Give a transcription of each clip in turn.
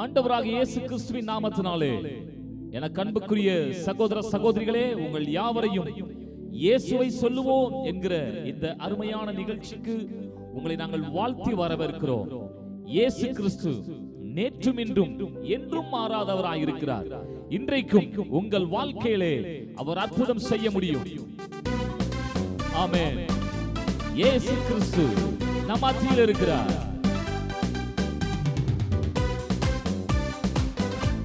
ஆண்டவராக இயேசு கிறிஸ்துவின் நாமத்தினாலே எனக்கு அன்புக்குரிய சகோதர சகோதரிகளே உங்கள் யாவரையும் இயேசுவை சொல்லுவோம் என்கிற இந்த அருமையான நிகழ்ச்சிக்கு உங்களை நாங்கள் வாழ்த்தி வரவேற்கிறோம். இயேசு கிறிஸ்து நேற்றும் இன்றும் என்றும் மாறாதவராய் இருக்கிறார் இன்றைக்கும் உங்கள் வாழ்க்கையிலே அவர் அற்புதம் செய்ய முடியும். ஆமே இயேசு கிறிஸ்து நம் மத்தியில் இருக்கிறார்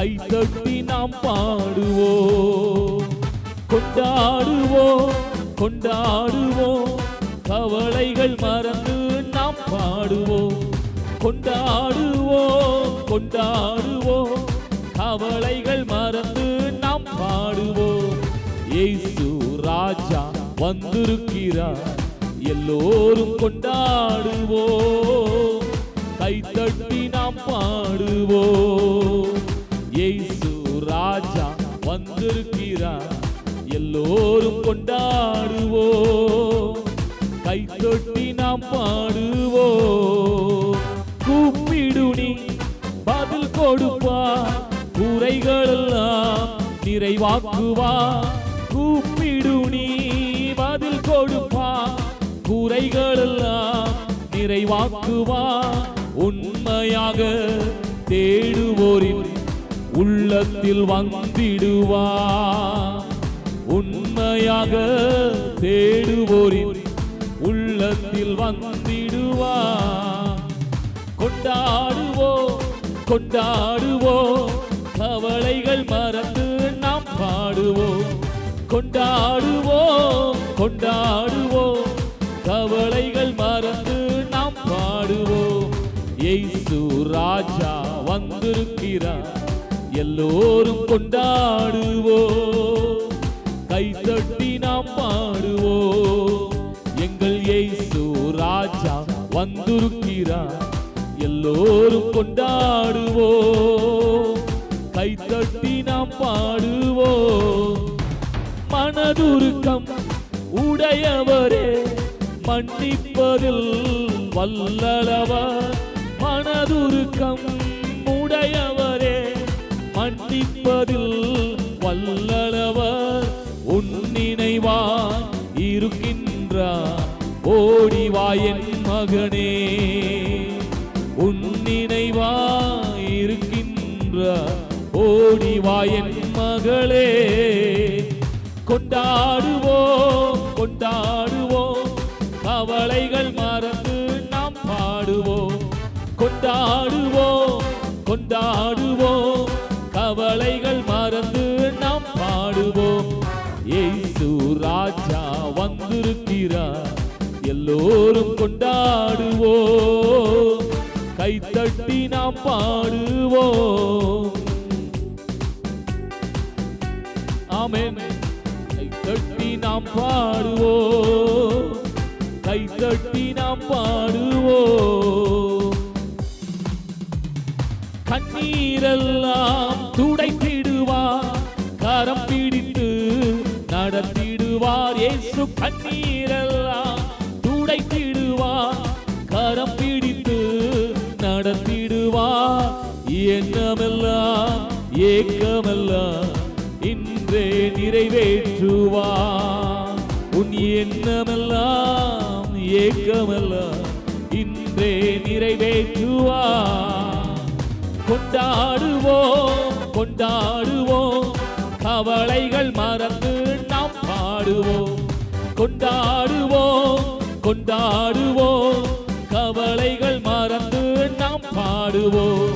கை தட்டி நாம் பாடுவோம். கொண்டாடுவோம் கொண்டாடுவோம். கவலைகள் மறந்து நாம் பாடுவோம். கொண்டாடுவோம் கொண்டாடுவோம். கவலைகள் மறந்து நாம் பாடுவோம். ஏசு ராஜா வந்திருக்கிறார். எல்லோரும் கொண்டாடுவோம். கைத்தட்டி நாம் பாடுவோம். ஏசு ராஜா வந்திருக்கிறார். எல்லோரும் கொண்டாடுவோம். தொட்டி நாம் பாடுவோம். கூப்பிடுனி பதில் கொடுப்பா. குறைகளெல்லாம் நிறைவாக்குவா. கூப்பிடுனி பதில் கொடுப்பா. குறைகளெல்லாம் நிறைவாக்குவா. உண்மையாக தேடுவோரின் உள்ளத்தில் வந்திடுவா. உண்மையாக தேடுவோரின் உள்ளத்தில் வந்திடுவா. கொண்டாடுவோ கொண்டாடுவோ. கவலைகள் மறந்து நாம் பாடுவோ. கொண்டாடுவோ கொண்டாடுவோ. கவலைகள் மறந்து நாம் பாடுவோ. இயேசு ராஜா வந்திருக்கிறார். எல்லோரும் கொண்டாடுவோம். கை தட்டி நாம் பாடுவோம். எங்கள் இயேசு ராஜா வந்திருக்கிறார். எல்லோரும் கொண்டாடுவோம். கை தட்டி நாம் பாடுவோம். மனதுருக்கம் உடையவரே மன்னிப்பதில் வல்லளவர் மனதுருக்கம் உடையவர் மன்னிப்பதில் வல்லளவர் உன் நினைவாய் இருக்கின்றார். ஓடிவா என் மகனே. உன் நினைவாய் இருக்கின்றார். ஓடிவா என் மகளே. கொண்டாடுவோம் கொண்டாடுவோம். கவலைகள் மறந்து நாம் பாடுவோம். கொண்டாடுவோம் கொண்டாடுவோம். கவலைகள் மறந்து நாம் பாடுவோம். இயேசு ராஜா வந்திருக்கிறார். எல்லோரும் கொண்டாடுவோம். கைத்தட்டி நாம் பாடுவோம். ஆமென். கைத்தட்டி நாம் பாடுவோம். கைத்தட்டி நாம் பாடுவோம். கண்ணீரெல்லாம் துடைத்திடுவார். கரம் பிடித்து நடத்திடுவார். இயேசு கண்ணீரெல்லாம் துடைத்திடுவார். கரம் பிடித்து நடத்திடுவார். எண்ணமெல்லாம் ஏக்கமெல்லாம் இன்றே நிறைவேற்றுவார். உன் எண்ணமெல்லாம் ஏக்கமெல்லாம் இன்றே நிறைவேற்றுவார். கொண்டாடுவோம். கொண்டாடுவோம். கவலைகள் மறந்து நாம் பாடுவோம். கொண்டாடுவோம் கொண்டாடுவோம். கவலைகள் மறந்து நாம் பாடுவோம்.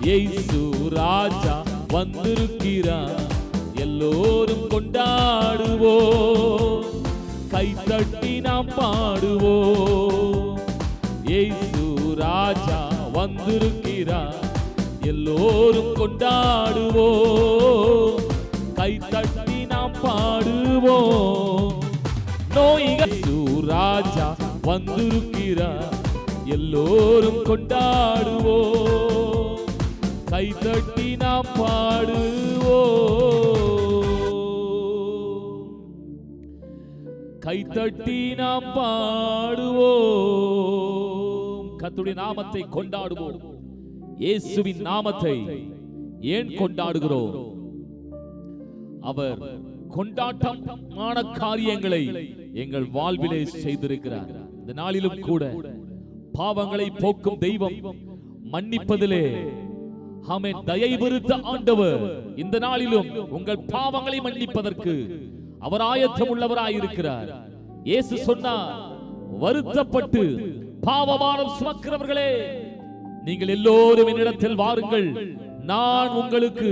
எய்சு ராஜா வந்திருக்கிறார். எல்லோரும் கொண்டாடுவோம். கைத்தட்டி நாம் பாடுவோம். இயேசு ராஜா வந்திருக்கிறார். எல்லோரும் கொண்டாடுவோம். கை தட்டி நாம் பாடுவோம். நோய்கள் ராஜா வந்திருக்கிறார். எல்லோரும் கொண்டாடுவோம். கை தட்டி நாம் பாடுவோம். கை தட்டி நாம் பாடுவோம். கத்துடைய நாமத்தை கொண்டாடுவோம். இயேசுவின் நாமத்தை ஏன் கொண்டாடுகிறோம்? அவர் கொண்டாட்டமான காரியங்களை எங்கள் வாழ்விலே செய்திருக்கிறார். இந்த நாளிலும் கூட பாவங்களை போக்கும் தெய்வம் மன்னிப்பதிலே ஆமென் தயைவிருத்த ஆண்டவர். இந்த நாளிலும் உங்கள் பாவங்களை மன்னிப்பதற்கு அவர் ஆயத்தம் உள்ளவராயிருக்கிறார் இயேசு சொன்னார் வருத்தப்பட்டு பாவபாரம் சுமக்கிறவர்களே நீங்கள் எல்லோரும் என்னிடத்தில் வாருங்கள். நான் உங்களுக்கு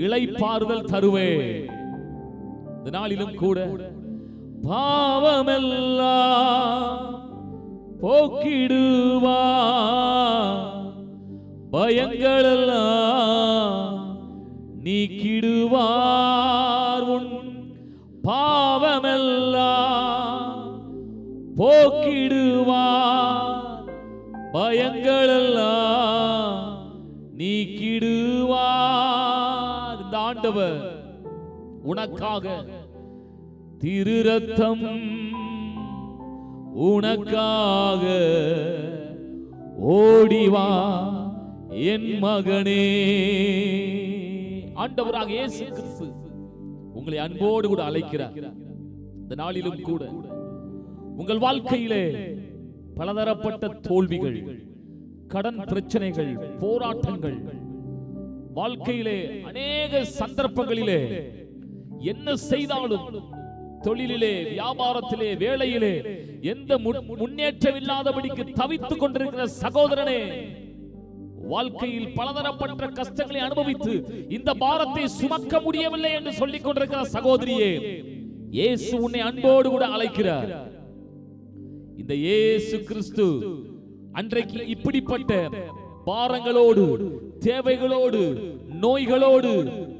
இளைப்பாறுதல் தருவேன். இந்த நாளிலும் கூட பாவமெல்லாம் போக்கிடுவா. பயங்களெல்லாம் நீக்கிடுவார் உன் பாவமெல்லாம் போக்கிடுவார். பயங்களெல்லாம் நீக்கிடுவார். இந்த ஆண்டவர் உனக்காக திரு ரத்தம் உனக்காக ஓடிவா என் மகனே. ஆண்டவராக இயேசு கிறிஸ்து உங்களை அன்போடு கூட அழைக்கிறார். இந்த நாளிலும் கூட உங்கள் வாழ்க்கையிலே பலதரப்பட்ட தோல்விகள் கடன் பிரச்சனைகள் போராட்டங்கள். வாழ்க்கையிலே அநேக சந்தர்ப்பங்களிலே என்ன செய்தாலும் தொழிலிலே வியாபாரத்திலே வேலையிலே எந்த முன்- முன்னேற்றம் இல்லாதபடிக்கு தவித்துக் கொண்டிருக்கிற சகோதரனே வாழ்க்கையில் பலதரப்பட்ட கஷ்டங்களை அனுபவித்து இந்த பாரத்தை சுமக்க முடியவில்லை என்று சொல்லிக் கொண்டிருக்கிற சகோதரியே இயேசு உன்னை அன்போடு கூட அழைக்கிறார். இந்த இயேசு கிறிஸ்து அன்றைக்கு இப்படிப்பட்ட பாரங்களோடு தேவைகளோடு நோய்களோடு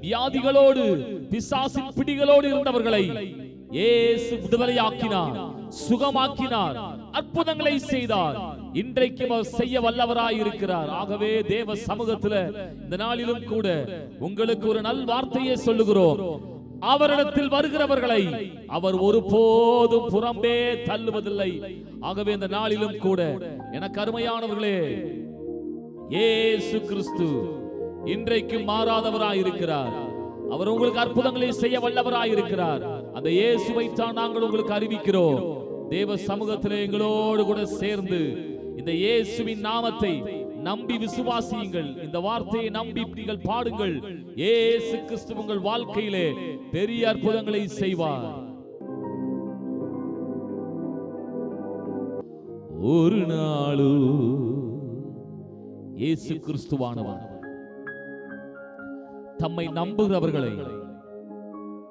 வியாதிகளோடு பிசாசின் பிடிகளோடு இருந்தவர்களை இயேசு விடுதலையாக்கினார் சுகமாக்கினார் அற்புதங்களை செய்தார். இன்றைக்கு அவர் செய்ய வல்லவராய் இருக்கிறார் ஆகவே தேவ சமூகத்துல இந்த நாளிலும் கூட உங்களுக்கு ஒரு நல் வார்த்தையை சொல்லுகிறோம். அவரிடத்தில் வருகிறவர்களை அவர் ஒருபோதும் புறம்பே தள்ளுவதில்லை. ஆகவே இந்த நாளிலும் கூட எனக்கு அருமையானவர்களே இயேசு கிறிஸ்து இன்றைக்கு மாறாதவராயிருக்கிறார். அவர் உங்களுக்கு அற்புதங்களை செய்ய வல்லவராயிருக்கிறார். அந்த இயேசுவை தான் நாங்கள் உங்களுக்கு அறிவிக்கிறோம். தேவ சமூகத்தில் எங்களோடு கூட சேர்ந்து இந்த இயேசுவின் நாமத்தை நம்பி விசுவாசியுங்கள். இந்த வார்த்தையை நம்பி நீங்கள் பாடுங்கள். ஏசு கிறிஸ்து உங்கள் வாழ்க்கையிலே பெரிய அற்புதங்களை செய்வார். ஒரு நாளு இயேசு கிறிஸ்துவானவர். தம்மை நம்புகிறவர்களை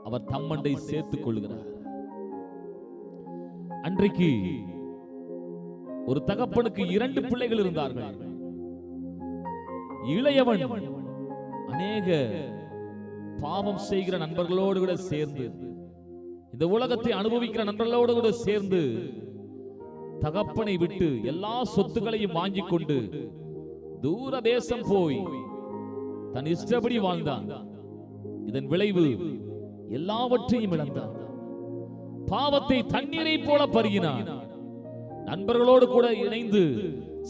அவர் தம்மண்டை சேர்த்துக் கொள்கிறார் அன்றைக்கு ஒரு தகப்பனுக்கு இரண்டு பிள்ளைகள் இருந்தார்கள். இளையவன். அநேக பாவம் செய்கிற நண்பர்களோடு கூட சேர்ந்து இந்த உலகத்தை அனுபவிக்கிற நண்பர்களோடு கூட சேர்ந்து தகப்பனை விட்டு எல்லா சொத்துக்களையும் வாங்கிக் கொண்டு தூர தேசம் போய் தன் இஷ்டப்படி வாழ்ந்தான். இதன் விளைவு எல்லாவற்றையும் இழந்தான். பாவத்தை தண்ணீரை போல பருகினான். நண்பர்களோடு கூட இணைந்து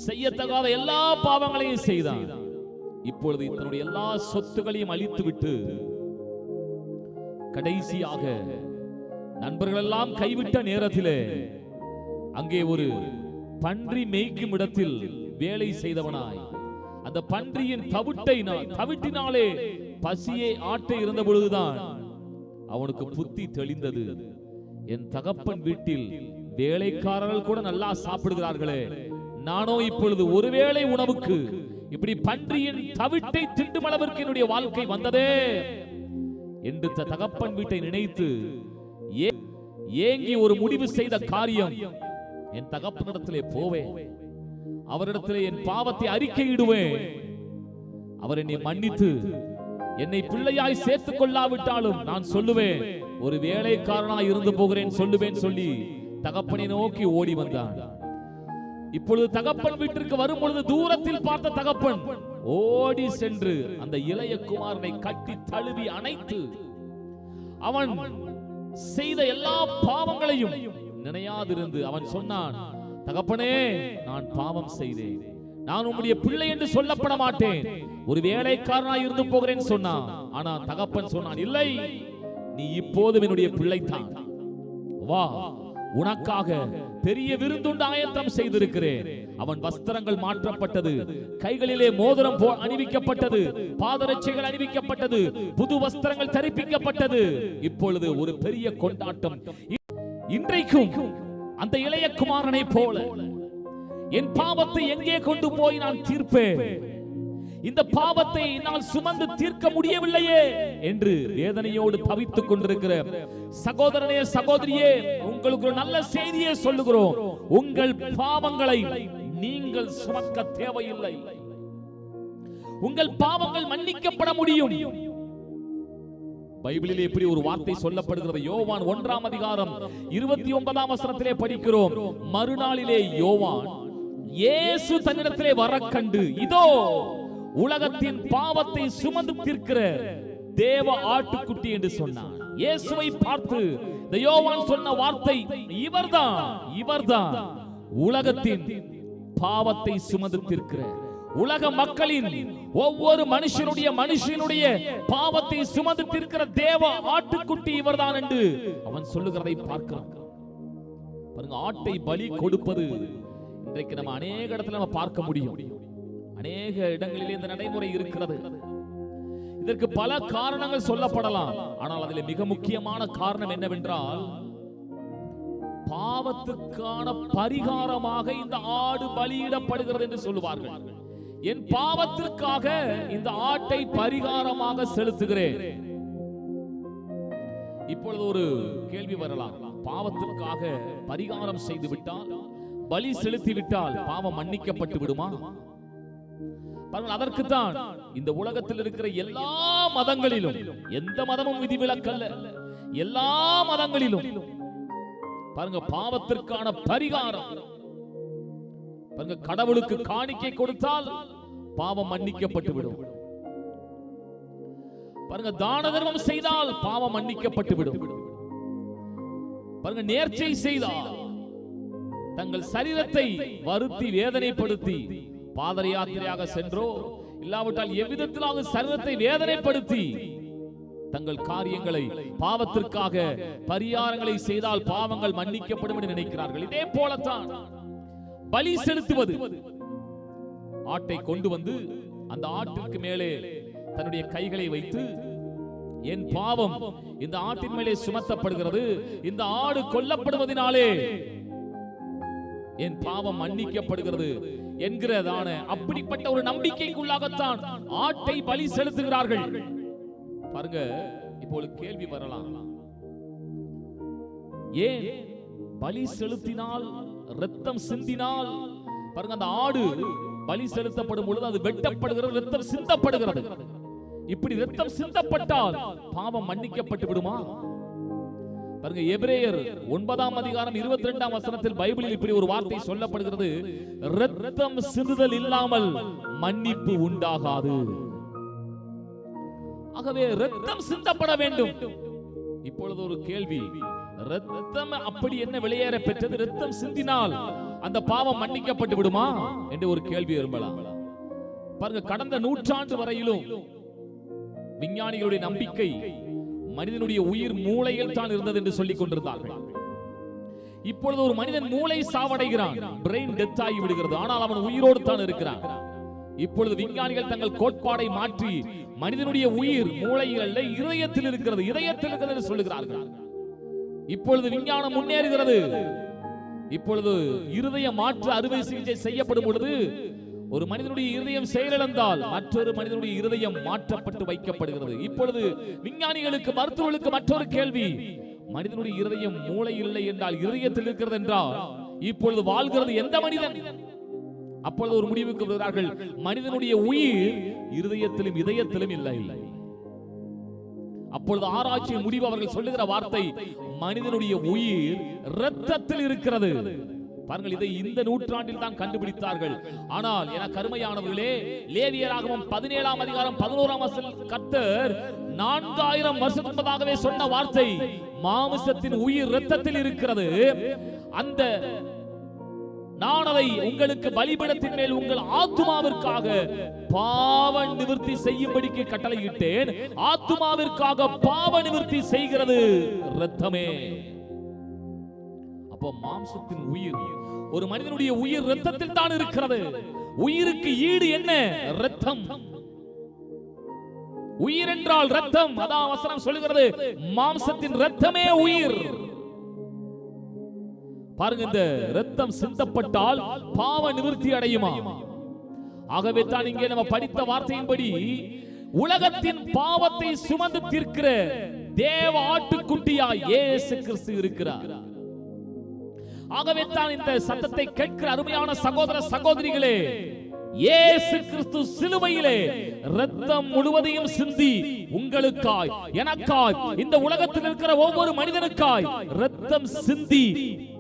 செய்யத்தகாத எல்லா பாவங்களையும் செய்தான். இப்பொழுது தன்னுடைய எல்லா சொத்துகளையும் அழித்துவிட்டு கடைசியாக நண்பர்கள் எல்லாம் கைவிட்ட நேரத்திலே அங்கே ஒரு பன்றி மேய்க்கும் இடத்தில் வேலை செய்தவனாய். அந்த பன்றியின் தவிட்டை தவிட்டினாலே பசியை ஆட்ட இருந்த பொழுதுதான் அவனுக்கு புத்தி தெளிந்தது. என் தகப்பன் வீட்டில் வேலைக்காரர்கள் கூட நல்லா சாப்பிடுகிறார்களே. நானோ இப்பொழுது ஒருவேளை உணவுக்கு இப்படி பன்றியின் தவிட்டை திண்டும் அளவிற்கு என்னுடைய வாழ்க்கை வந்ததே என்று த- தகப்பன் வீட்டை நினைத்து ஏங்கி ஒரு முடிவு செய்த காரியம் என் தகப்பனிடத்திலே போவேன். அவரிடத்திலே என் பாவத்தை அறிக்கையிடுவேன். அவர் என்னை மன்னித்து என்னை பிள்ளையாய் சேர்த்துக் கொள்ளாவிட்டாலும் நான் சொல்லுவேன் ஒரு வேலைக்காரனாய் இருந்து போகிறேன் சொல்லுவேன் சொல்லி தகப்பனை நோக்கி ஓடி வந்தான். இப்பொழுது தகப்பன் வீட்டிற்கு வரும் பொழுது தூரத்தில் பார்த்த தகப்பன் ஓடி சென்று அந்த இளைய குமாரனை கட்டி தழுவி அணைத்து அவன் செய்த எல்லா பாவங்களையும் நினையாதிருந்து அவன் சொன்னான் தகப்பனே நான் பாவம் செய்தேன். நான் உம்முடைய பிள்ளை என்று சொல்லப்பட மாட்டேன். ஒரு வேலைக்காரனாய் இருந்து போகிறேன் சொன்னான். ஆனா தகப்பன் சொன்னான் இல்லை நீ இப்போதும் என்னுடைய பிள்ளைத்தான் வா உனக்காக பெரிய விருந்துண்டு ஆயத்தம் செய்திருக்கிறேன். அவன் வஸ்திரங்கள் மாற்றப்பட்டது. கைகளிலே மோதிரம் அணிவிக்கப்பட்டது. பாதரட்சைகள் அணிவிக்கப்பட்டது. புது வஸ்திரங்கள் தரிப்பிக்கப்பட்டது. இப்பொழுது ஒரு பெரிய கொண்டாட்டம். இன்றைக்கும் அந்த இளைய குமாரனை போல என் பாவத்தை எங்கே கொண்டு போய் நான் தீர்ப்பேன்? இந்த பாவத்தை நான் சுமந்து தீர்க்க முடியவில்லையே என்று வேதனையோடு தவித்துக் கொண்டிருக்கிற சகோதரனே சகோதரியே உங்களுக்கு ஒரு நல்ல செய்தியை சொல்லுகிறோம். உங்கள் பாவங்களை நீங்கள் சுமக்க தேவையில்லை. உங்கள் பாவங்கள் மன்னிக்கப்பட முடியும். பைபிளிலே இப்படி ஒரு வார்த்தை சொல்லப்படுகிறது. யோவான் ஒன்றாம் அதிகாரம் இருபத்தி ஒன்பதாம் வசனத்திலே படிக்கிறோம். மறுநாளிலே யோவான் இயேசு தன்னிடத்திலே வர கண்டு இதோ உலகத்தின் பாவத்தை சுமந்து தீர்க்கிற தேவ ஆட்டுக்குட்டி என்று சொன்னான். இயேசுவை பார்த்து இந்த யோவான் சொன்ன வார்த்தை இவர்தான் இவர்தான். உலகத்தின் பாவத்தை சுமந்து தீர்க்கிற உலக மக்களின் ஒவ்வொரு மனுஷனுடைய மனுஷனுடைய பாவத்தை சுமந்து தீர்க்கிற தேவ ஆட்டுக்குட்டி இவர்தான் என்று அவன் சொல்லுகிறதை பார்க்கிறான் பாருங்க ஆட்டை பலி கொடுப்பது இன்றைக்கு நம்ம அநேக இடத்துல நம்ம பார்க்க முடியும். அநேக இடங்களிலே இந்த நடைமுறை இருக்கிறது. இதற்கு பல காரணங்கள் சொல்லப்படலாம். ஆனால் அதில் மிக முக்கியமான காரணம் என்னவென்றால் பாவத்துக்கான பரிகாரமாக இந்த ஆடு பலியிடப்படுகிறது என்று சொல்லுவார்கள். என் பாவத்திற்காக இந்த ஆட்டை பரிகாரமாக செலுத்துகிறேன். இப்பொழுது ஒரு கேள்வி வரலாம். பாவத்திற்காக பரிகாரம் செய்து விட்டால் பலி செலுத்தி விட்டால் பாவம் மன்னிக்கப்பட்டு விடுமா? பாருங்கள் அதற்குத்தான் இந்த உலகத்தில் இருக்கிற எல்லா மதங்களிலும் எந்த மதமும் விதிவிலக்கல்ல. எல்லா மதங்களிலும் பாருங்க பாவத்திற்கான பரிகாரம். பாருங்க கடவுளுக்கு காணிக்கை கொடுத்தால் பாவம் மன்னிக்கப்பட்டு விடும் பாருங்க தான தர்மம் செய்தால் பாவம் மன்னிக்கப்பட்டு விடும் பாருங்க நேர்ச்சை செய்தால் தங்கள் சரீரத்தை வருத்தி வேதனைப்படுத்தி பாதர யாத்திரையாக சென்றோ இல்லாவிட்டால் எவ்விதத்திலாவது சரீரத்தை வேதனைப்படுத்தி தங்கள் காரியங்களை பாவத்திற்காக பரிகாரங்களை செய்தால் பாவங்கள் மன்னிக்கப்படும் என்று நினைக்கிறார்கள். இதே போலத்தான் பலி செலுத்துவது. ஆட்டை கொண்டு வந்து அந்த ஆட்டிற்கு மேலே தன்னுடைய கைகளை வைத்து என் பாவம் இந்த ஆட்டின் மேலே சுமத்தப்படுகிறது இந்த ஆடு கொல்லப்படுவதனாலே என் பாவம் மன்னிக்கப்படுகிறது. என்கிறதான அப்படிப்பட்ட ஒரு நம்பிக்கைக்குள்ளாகத்தான் ஆட்டை பலி செலுத்துகிறார்கள். பாருங்க இப்பொழுது கேள்வி வரலாம். ஏன் பலி செலுத்தினால் ரத்தம் சிந்தினால் பாருங்க அந்த ஆடு பலி செலுத்தப்படும் பொழுது அது வெட்டப்படுகிறது ரத்தம் சிந்தப்படுகிறது. இப்படி ரத்தம் சிந்தப்பட்டால் பாவம் மன்னிக்கப்பட்டு விடுமா? பாருங்க எபிரேயர் ஒன்பதாம் அதிகாரம் இருபத்தி ரெண்டாம் வசனத்தில் பைபிளில் இப்படி ஒரு வார்த்தை சொல்லப்படுகிறது. ரத்தம் சிந்துதல் இல்லாமல் மன்னிப்பு உண்டாகாது. ஆகவே ரத்தம் சிந்தப்பட வேண்டும். இப்பொழுது ஒரு கேள்வி. ரத்தம் அப்படி என்ன வெளியேற பெற்றது? ரத்தம் சிந்தினால் அந்த பாவம் மன்னிக்கப்பட்டு விடுமா? என்று ஒரு கேள்வி விரும்பலாம் பாருங்க கடந்த நூற்றாண்டு வரையிலும் விஞ்ஞானிகளுடைய நம்பிக்கை மனிதனுடைய உயிர் மூளையில் தான் இருந்தது என்று சொல்லிக் கொண்டிருந்தார்கள். இப்பொழுது ஒரு மனிதன் மூளை சாவடைகிறான். பிரெயின் டெத் ஆகி விடுகிறது. ஆனால் அவன் உயிரோடு தான் இருக்கிறான். இப்பொழுது விஞ்ஞானிகள் தங்கள் கோட்பாடை மாற்றி மனிதனுடைய உயிர் மூளையில் இதயத்தில் இருக்கிறது இதயத்தில் இருக்கிறது என்று சொல்லுகிறார்கள். இப்பொழுது விஞ்ஞானம் முன்னேறுகிறது. இப்பொழுது இருதய மாற்று அறுவை சிகிச்சை செய்யப்படும் பொழுது ஒரு மனிதனுடைய இருதயம் செயலிழந்தால் மற்றொரு மனிதனுடைய இருதயம் மாற்றப்பட்டு வைக்கப்படுகிறது. இப்பொழுது விஞ்ஞானிகளுக்கு மருத்துவர்களுக்கு மற்றொரு கேள்வி. மனிதனுடைய இருதயம் மூளை இல்லை என்றால் இருதயத்தில் இருக்கிறது என்றால் இப்பொழுது வாழ்கிறது எந்த மனிதன்? அப்பொழுது ஒரு முடிவுக்கு வருகிறார்கள். மனிதனுடைய உயிர் இருதயத்திலும் இதயத்திலும் இல்லை. அப்பொழுது ஆராய்ச்சியின் முடிவு அவர்கள் சொல்லுகிற வார்த்தை மனிதனுடைய உயிர் இரத்தத்தில் இருக்கிறது. பாருங்கள் இதை இந்த நூற்றாண்டில் தான் கண்டுபிடித்தார்கள். ஆனால் என கருமையானவர்களே லேவியராகவும் பதினேழாம் அதிகாரம் பதினோராம் வருஷத்தில் கர்த்தர் நான்காயிரம் வருஷத்துக்கு முன்பதாகவே சொன்ன வார்த்தை மாமிசத்தின் உயிர் இரத்தத்தில் இருக்கிறது. அந்த நான் அதை உங்களுக்கு பலிபடத்தின் மேல் உங்கள் ஆத்துமாவிற்காக பாவ நிவர்த்தி செய்யும்படிக்கு கட்டளையிட்டேன். ஆத்துமாவிற்காக பாவ நிவர்த்தி செய்கிறது. ரத்தமே அப்போ மாம்சத்தின் உயிர். ஒரு மனிதனுடைய உயிர் ரத்தத்தில் தான் இருக்கிறது. உயிருக்கு ஈடு என்ன? ரத்தம் உயிர் என்றால் ரத்தம் அதான் வசனம் சொல்லுகிறது. மாம்சத்தின் ரத்தமே உயிர். பாருங்க இந்த ரத்தம் சிந்தப்பட்டால் பாவ நிவர்த்தி அடையுமா? ஆகவே தான் இங்கே நம்ம படித்த வார்த்தையின்படி உலகத்தின் பாவத்தை சுமந்து தீர்க்கிற தேவ ஆட்டுக்குட்டியா இயேசு கிறிஸ்து இருக்கிறார். ஆகவே தான் இந்த சத்தத்தை கேட்கிற அருமையான சகோதர சகோதரிகளே இயேசு கிறிஸ்து சிலுவையிலே ரத்தம் முழுவதையும் சிந்தி உங்களுக்காய் எனக்காய் இந்த உலகத்தில் இருக்கிற ஒவ்வொரு மனிதனுக்காய் ரத்தம் சிந்தி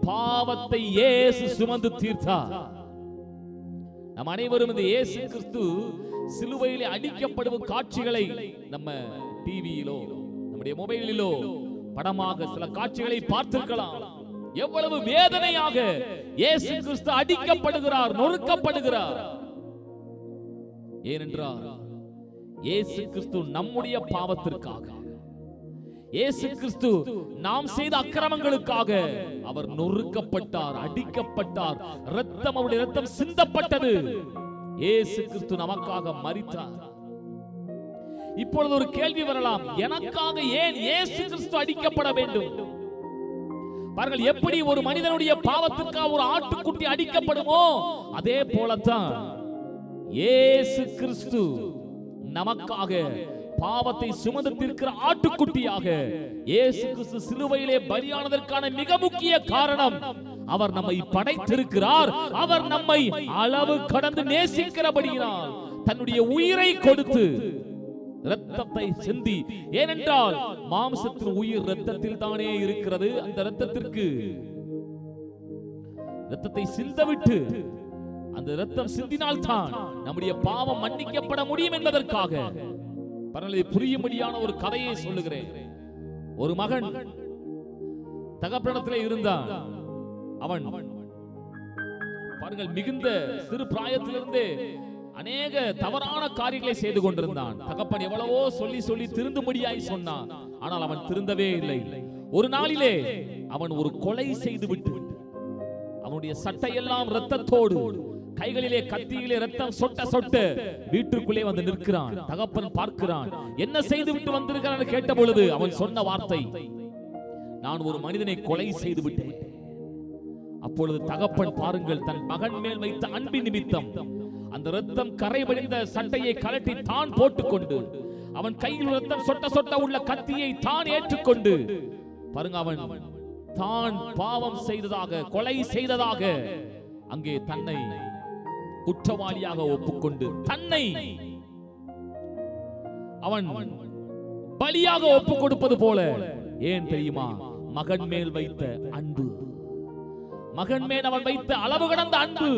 பாவத்தை இயேசு சுமந்து தீர்த்தார். நம் அனைவரும் இந்த இயேசு கிறிஸ்து சிலுவையிலே அடிக்கப்படும் காட்சிகளை நம்ம டிவியிலோ நம்முடைய மொபைலிலோ படமாக சில காட்சிகளை பார்த்திருக்கலாம். எவ்வளவு வேதனையாக இயேசு கிறிஸ்து அடிக்கப்படுகிறார் நொறுக்கப்படுகிறார். ஏனென்றால் இயேசு கிறிஸ்து நம்முடைய பாவத்திற்காக இயேசு கிறிஸ்து நாம் செய்த அக்கிரமங்களுக்காக அவர் நொறுக்கப்பட்டார் அடிக்கப்பட்டார் ரத்தம் அவருடைய ரத்தம் சிந்தப்பட்டது. இயேசு கிறிஸ்து நமக்காக மறித்தார் இப்பொழுது ஒரு கேள்வி வரலாம் எனக்காக ஏன் இயேசு கிறிஸ்து அடிக்கப்பட வேண்டும்? பாருங்கள் எப்படி ஒரு மனிதனுடைய பாவத்திற்காக ஒரு ஆட்டுக்குட்டி அடிக்கப்படுமோ அதே போலத்தான் கிறிஸ்து நமக்காக பாவத்தை சுமந்து தீர்க்கிற ஆட்டுக்குட்டியாக இயேசு கிறிஸ்து சிலுவையிலே பலியானதற்கான மிக முக்கிய காரணம் அவர் நம்மை படைத்திருக்கிறார். அவர் நம்மை அளவு கடந்து நேசிக்கிறபடியினால் தன்னுடைய உயிரை கொடுத்து ரத்தத்தை சிந்தி. ஏனென்றால் மாம்சத்தின் உயிர் ரத்தத்தில் தானே இருக்கிறது. அந்த ரத்தத்திற்கு ரத்தத்தை சிந்தவிட்டு அந்த ரத்தம் சிந்தினால்தான் நம்முடைய பாவம் மன்னிக்கப்பட முடியும் என்பதற்காக. பரநிலை புரியும்படியான ஒரு கதையை சொல்லுகிறேன். ஒரு மகன் தகப்பனத்தில் இருந்தான். அவன் பாருங்கள் மிகுந்த சிறு பிராயத்திலிருந்தே அநேக தவறான காரியங்களை செய்து கொண்டிருந்தான். தகப்பன் எவ்வளவோ சொல்லி சொல்லி திருந்தும்படியாய் சொன்னான். ஆனால் அவன் திருந்தவே இல்லை. ஒரு நாளிலே அவன் ஒரு கொலை செய்து விட்டு அவனுடைய சட்டையெல்லாம் ரத்தத்தோடு கைகளிலே கத்தியிலே ரத்தம் சொட்ட சொட்ட வீட்டுக்குள்ளே வந்து நிற்கிறான். தகப்பன் பார்க்கிறான் என்ன செய்து விட்டு வந்திருக்கிறான் கேட்ட பொழுது அவன் சொன்ன வார்த்தை நான் ஒரு மனிதனை கொலை செய்து விட்டேன் அப்பொழுது தகப்பன் பாருங்கள் தன் மகன் மேல் வைத்த அன்பின் நிமித்தம் அந்த ரத்தம் கரை வடிந்த சட்டையை கலட்டி தான் போட்டுக்கொண்டு அவன் கையில் ரத்தம் சொட்ட சொட்ட உள்ள கத்தியை தான் ஏற்றுக்கொண்டு பாருங்க அவன் தான் பாவம் செய்ததாக கொலை செய்ததாக அங்கே தன்னை குற்றவாளியாக ஒப்புக்கொண்டு தன்னை அவன் பலியாக ஒப்பு கொடுப்பது போல ஏன் தெரியுமா? மகன் மேல் வைத்த அன்பு. மகன் மேல் அவன் வைத்த அளவு கடந்த அன்பு.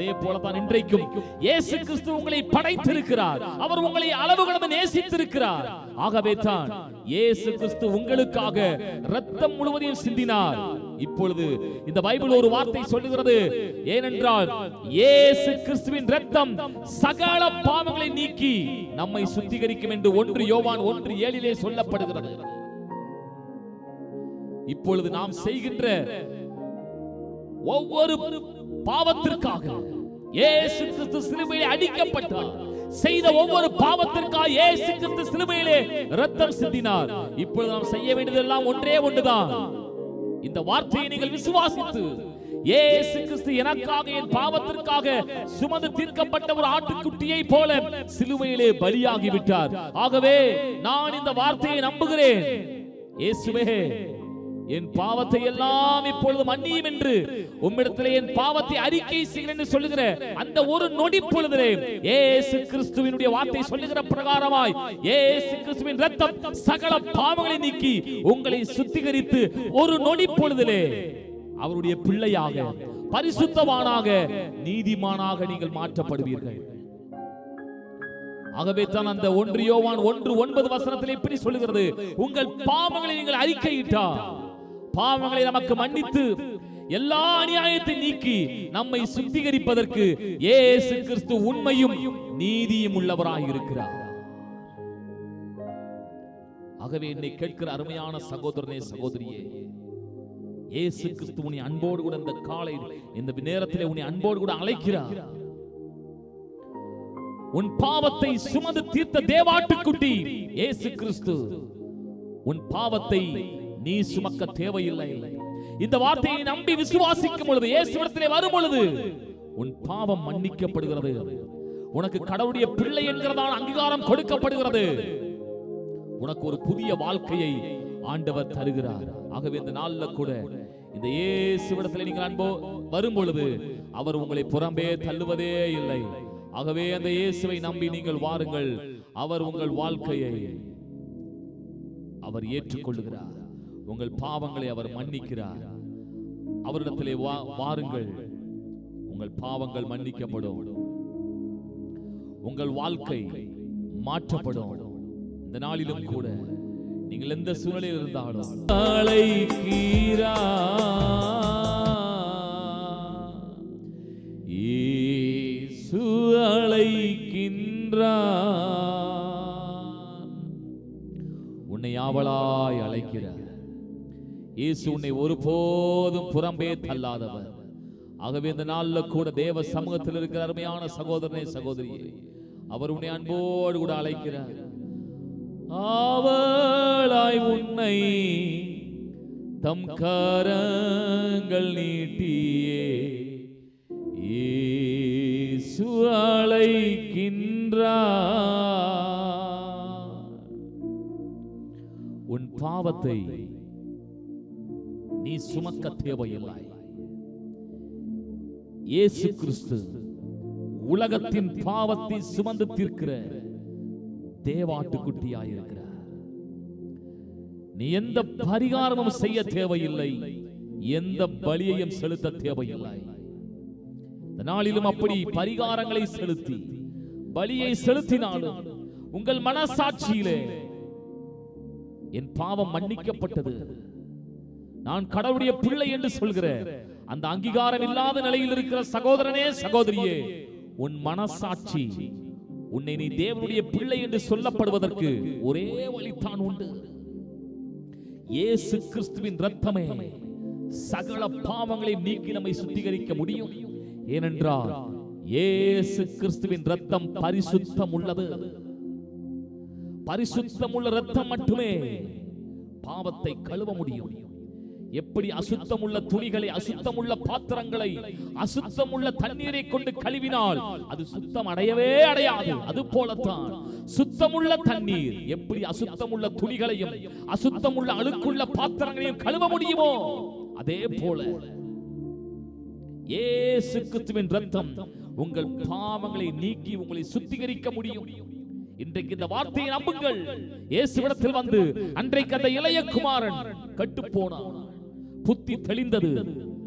அதே போலதான் இன்றைக்கும் இயேசு கிறிஸ்து உங்களை படைத்திருக்கிறார். அவர் உங்களை அளவு கடந்து நேசித்திருக்கிறார். ஆகவே தான் இயேசு கிறிஸ்து உங்களுக்காக ரத்தம் முழுவதையும் சிந்தினார். இப்பொழுது இந்த பைபிள் ஒரு வார்த்தை சொல்லுகிறது. ஏனென்றால் இயேசு கிறிஸ்துவின் ரத்தம் சகல பாவங்களை நீக்கி நம்மை சுத்திகரிக்கும் என்று ஒன்று யோவான் ஒன்று ஏழிலே சொல்லப்படுகிறது. இப்பொழுது நாம் செய்கின்ற ஒவ்வொரு பாவத்திற்காக. இயேசு கிறிஸ்து சிலுவையிலே அடிக்கப்பட்டார் செய்த ஒவ்வொரு பாவத்திற்காக இயேசு கிறிஸ்து சிலுவையிலே ரத்தம் சிந்தினார். இப்பொழுது நாம் செய்ய வேண்டியதெல்லாம் ஒன்றே ஒன்றுதான். இந்த வார்த்தையை நீங்கள் விசுவாசித்து இயேசு கிறிஸ்து எனக்காக என் பாவத்திற்காக சுமந்து தீர்க்கப்பட்ட ஒரு ஆட்டுக்குட்டியை போல சிலுவையிலே பலியாகி விட்டார் ஆகவே நான் இந்த வார்த்தையை நம்புகிறேன். இயேசுவே என் பாவத்தை எல்லாம் இப்பொழுது மன்னியும் என்று உம்மிடத்திலே என் பாவத்தை அறிக்கை செய்கிறேன் என்று சொல்லுகிற அந்த ஒரு நொடி பொழுதிலே ஏசு கிறிஸ்துவினுடைய வார்த்தை சொல்லுகிற பிரகாரமாய் ஏசு கிறிஸ்துவின் ரத்தம் சகல பாவங்களை நீக்கி உங்களை சுத்திகரித்து ஒரு நொடி பொழுதிலே அவருடைய பிள்ளையாக பரிசுத்தவானாக நீதிமானாக நீங்கள் மாற்றப்படுவீர்கள். ஆகவே தான் அந்த ஒன்று யோவான் ஒன்று ஒன்பது வசனத்தில் எப்படி சொல்லுகிறது. உங்கள் பாவங்களை நீங்கள் அறிக்கையிட்டார் பாவங்களை நமக்கு மன்னித்து எல்லா அநியாயத்தை நீக்கி நம்மை சுத்திகரிப்பதற்கு ஏசு கிறிஸ்து உண்மையும் நீதியும் உள்ளவராக இருக்கிறார். ஆகவே என்னை கேட்கிற அருமையான சகோதரனே சகோதரியே ஏசு கிறிஸ்து உன்னை அன்போடு கூட இந்த காலை இந்த நேரத்திலே உன்னை அன்போடு கூட அழைக்கிறார். உன் பாவத்தை சுமந்து தீர்த்த தேவாட்டுக்குட்டி ஏசு கிறிஸ்து உன் பாவத்தை நீ சுமக்க தேவையில்லை. இந்த வார்த்தையை நம்பி விசுவாசிக்கும் பொழுது இயேசுவிடத்திலே வரும் பொழுது உன் பாவம் மன்னிக்கப்படுகிறது. உனக்கு கடவுளுடைய பிள்ளை என்கிறதான அங்கீகாரம் கொடுக்கப்படுகிறது. உனக்கு ஒரு புதிய வாழ்க்கையை ஆண்டவர் தருகிறார். ஆகவே இந்த நாள்ல கூட இந்த இயேசுவிடத்தில் நீங்கள் அன்போ வரும் பொழுது அவர் உங்களை புறம்பே தள்ளுவதே இல்லை. ஆகவே அந்த இயேசுவை நம்பி நீங்கள் வாருங்கள். அவர் உங்கள் வாழ்க்கையை அவர் ஏற்றுக்கொள்ளுகிறார் உங்கள் பாவங்களை அவர் மன்னிக்கிறார். அவரிடத்திலே வா- வாருங்கள். உங்கள் பாவங்கள் மன்னிக்கப்படும். உங்கள் வாழ்க்கை மாற்றப்படும். இந்த நாளிலும் கூட நீங்கள் எந்த சூழ்நிலையில் இருந்தாலும். அழைக்கிறா. இயேசு அழைக்கின்றார் உன்னை ஆவலாய் அழைக்கிறார். இயேசு உன்னை ஒருபோதும் புறம்பே தள்ளாதவர். ஆகவே இந்த நாள்ல கூட தேவ சமூகத்தில் இருக்கிற அருமையான சகோதரனே சகோதரியே அவர் உன்னை அன்போடு கூட அழைக்கிறார். ஆவலாய் உன்னை தம் கரங்கள் நீட்டியே. இயேசு அழைக்கின்றார். உன் பாவத்தை நீ சுமக்க தேவையில்லை இயேசு கிறிஸ்து உலகத்தின் பாவத்தை சுமந்து தீர்க்கிற தேவாட்டுக்குட்டியாயிருக்கிறார். நீ எந்த பரிகாரமும் செய்ய தேவையில்லை எந்த பலியையும் செலுத்த தேவையில்லை. நாளிலும் அப்படி பரிகாரங்களை செலுத்தி பலியை செலுத்தினாலும் உங்கள் மனசாட்சியிலே என் பாவம் மன்னிக்கப்பட்டது. நான் கடவுளுடைய பிள்ளை என்று சொல்கிற அந்த அங்கீகாரம் இல்லாத நிலையில் இருக்கிற சகோதரனே சகோதரியே உன் மனசாட்சி உன்னை நீ தேவனுடைய பிள்ளை என்று சொல்லப்படுவதற்கு ஒரே வழிதான் உண்டு. இயேசு கிறிஸ்துவின் ரத்தமே சகல பாவங்களை நீக்கி நம்மை சுத்திகரிக்க முடியும். ஏனென்றால் இயேசு கிறிஸ்துவின் ரத்தம் பரிசுத்தம் உள்ளது. பரிசுத்தம் உள்ள ரத்தம் மட்டுமே பாவத்தை கழுவ முடியும். எப்படி அசுத்தமுள்ள துணிகளை அசுத்தமுள்ள பாத்திரங்களை அசுத்தம் உள்ள தண்ணீரை கொண்டு கழுவினால் அது சுத்தம் அடையவே அடையாது. அது போலத்தான் சுத்தமுள்ள தண்ணீர் எப்படி அசுத்தமுள்ள துணிகளையும் அசுத்தம் உள்ள அழுக்குள்ள பாத்திரங்களையும் கழுவ முடியுமோ? அதே போல ஏசு கிறிஸ்துவின் ரத்தம் உங்கள் பாவங்களை நீக்கி உங்களை சுத்திகரிக்க முடியும். இன்றைக்கு இந்த வார்த்தையை நம்புங்கள். இயேசுவிடத்தில் வந்து அன்றைக்கு அந்த இளைய குமாரன் கட்டு போனான். புத்தி தெளிந்தது.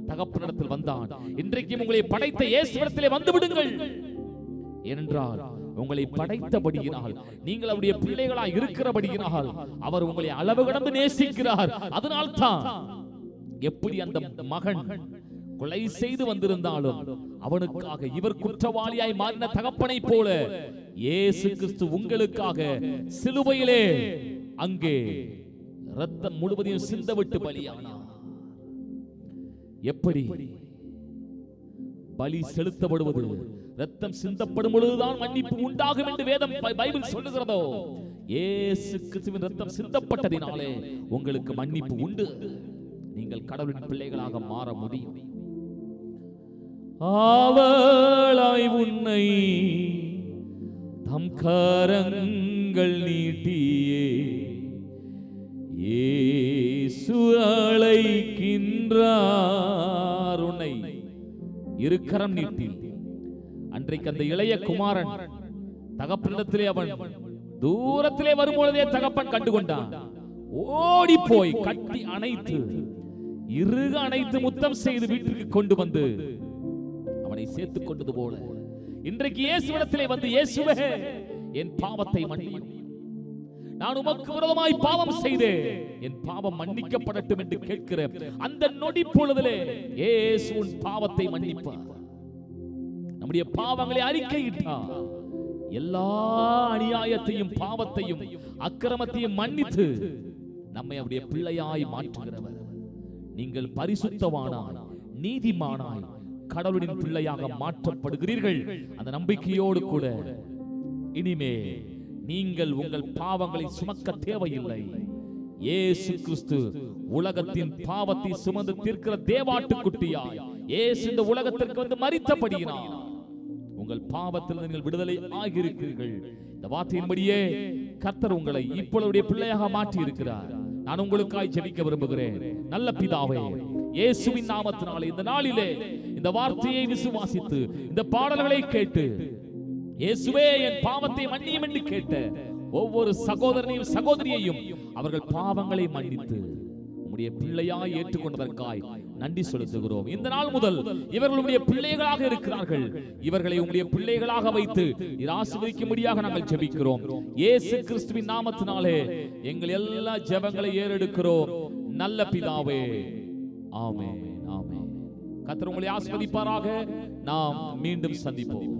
தகப்பனிடத்தில் வந்தான். இன்றைக்கு உங்களை படைத்த இயேசுவிடத்திலே வந்து விடுங்கள். ஏனென்றால் உங்களை படைத்தபடியினால் நீங்கள் அவருடைய பிள்ளைகளாய் இருக்கிறபடியினால் அவர் உங்களை அளவு கடந்து நேசிக்கிறார். அதனால்தான் எப்படி அந்த மகன் கொலை செய்து வந்திருந்தாலும் அவனுக்காக இவர் குற்றவாளியாய் மாறின தகப்பனை போல இயேசு கிறிஸ்து உங்களுக்காக சிலுவையிலே அங்கே ரத்தம் முழுவதையும் சிந்தவிட்டு பலியானார். எப்படி? பலி செலுத்தப்படுவது? ரத்தம் சிந்தப்படும் பொழுதுதான் மன்னிப்பு உண்டாகும் என்று வேதம் பைபிள் சொல்லுகிறதோ? ஏசு கிறிஸ்துவின் ரத்தம் சிந்தப்பட்டதினாலே உங்களுக்கு மன்னிப்பு உண்டு. நீங்கள் கடவுளின் பிள்ளைகளாக மாற முடியும். ஆவலாய் உன்னை தம் கரங்கள் நீட்டியே. ஏ நின்றார் உன்னை. இருக்கரம் நீட்டி அன்றைக்கு அந்த இளைய குமாரன் தகப்பனிடத்திலே அவன் தூரத்திலே வரும்பொழுதே தகப்பன் கண்டுகொண்டான். ஓடி போய் கட்டி அணைத்து இருக அணைத்து முத்தம் செய்து வீட்டிற்கு கொண்டு வந்து அவனை சேர்த்துக் கொண்டது போல. இன்றைக்கு இயேசுவிடத்திலே வந்து இயேசுவே என் பாவத்தை மன்னியும். நான் உமக்கு விரோதமாய் பாவம் செய்தேன். என் பாவம் மன்னிக்கப்படட்டும் என்று கேட்கிற அந்த நொடி பொழுதிலே ஏசு உன் பாவத்தை மன்னிப்பார். நம்முடைய பாவங்களை அறிக்கையிட்டார். எல்லா அநியாயத்தையும் பாவத்தையும் அக்கிரமத்தையும் மன்னித்து நம்மை அவருடைய பிள்ளையாய் மாற்றுகிறவர். நீங்கள் பரிசுத்தவானாய் நீதிமானாய் கடவுளின் பிள்ளையாக மாற்றப்படுகிறீர்கள். அந்த நம்பிக்கையோடு கூட இனிமே நீங்கள் உங்கள் பாவங்களை சுமக்க தேவையில்லை. ஏசு கிறிஸ்து உலகத்தின் பாவத்தை சுமந்து தீர்க்கிற தேவாட்டு குட்டியா ஏசு இந்த உலகத்திற்கு வந்து மறித்தபடியினார் உங்கள் பாவத்தில் நீங்கள் விடுதலை ஆகியிருக்கிறீர்கள். இந்த வார்த்தையின்படியே கர்த்தர் உங்களை இப்பொழுதுடைய பிள்ளையாக மாற்றி இருக்கிறார் நான் உங்களுக்காய் ஜெபிக்க விரும்புகிறேன். நல்ல பிதாவே இயேசுவின் நாமத்தினாலே இந்த நாளிலே இந்த வார்த்தையை விசுவாசித்து இந்த பாடல்களை கேட்டு இயேசுவே என் பாவத்தை மன்னியும் என்று கேட்ட ஒவ்வொரு சகோதரனையும் சகோதரியையும் அவர்கள் பாவங்களை மன்னித்து உம்முடைய பிள்ளையாய் ஏற்றுக்கொண்டதற்காய் நன்றி செலுத்துகிறோம். இந்த நாள் முதல் இவர்களுடைய பிள்ளைகளாக இருக்கிறார்கள். இவர்களை உங்களுடைய பிள்ளைகளாக வைத்து ஆசிர்வதிக்கும்படியாக நாங்கள் ஜெபிக்கிறோம். இயேசு கிறிஸ்துவின் நாமத்தினாலே எங்கள் எல்லா ஜெபங்களை ஏறெடுக்கிறோம். நல்ல பிதாவே ஆமே ஆமே கர்த்தர் உங்களை ஆஸ்வதிப்பாராக நாம் மீண்டும் சந்திப்போம்.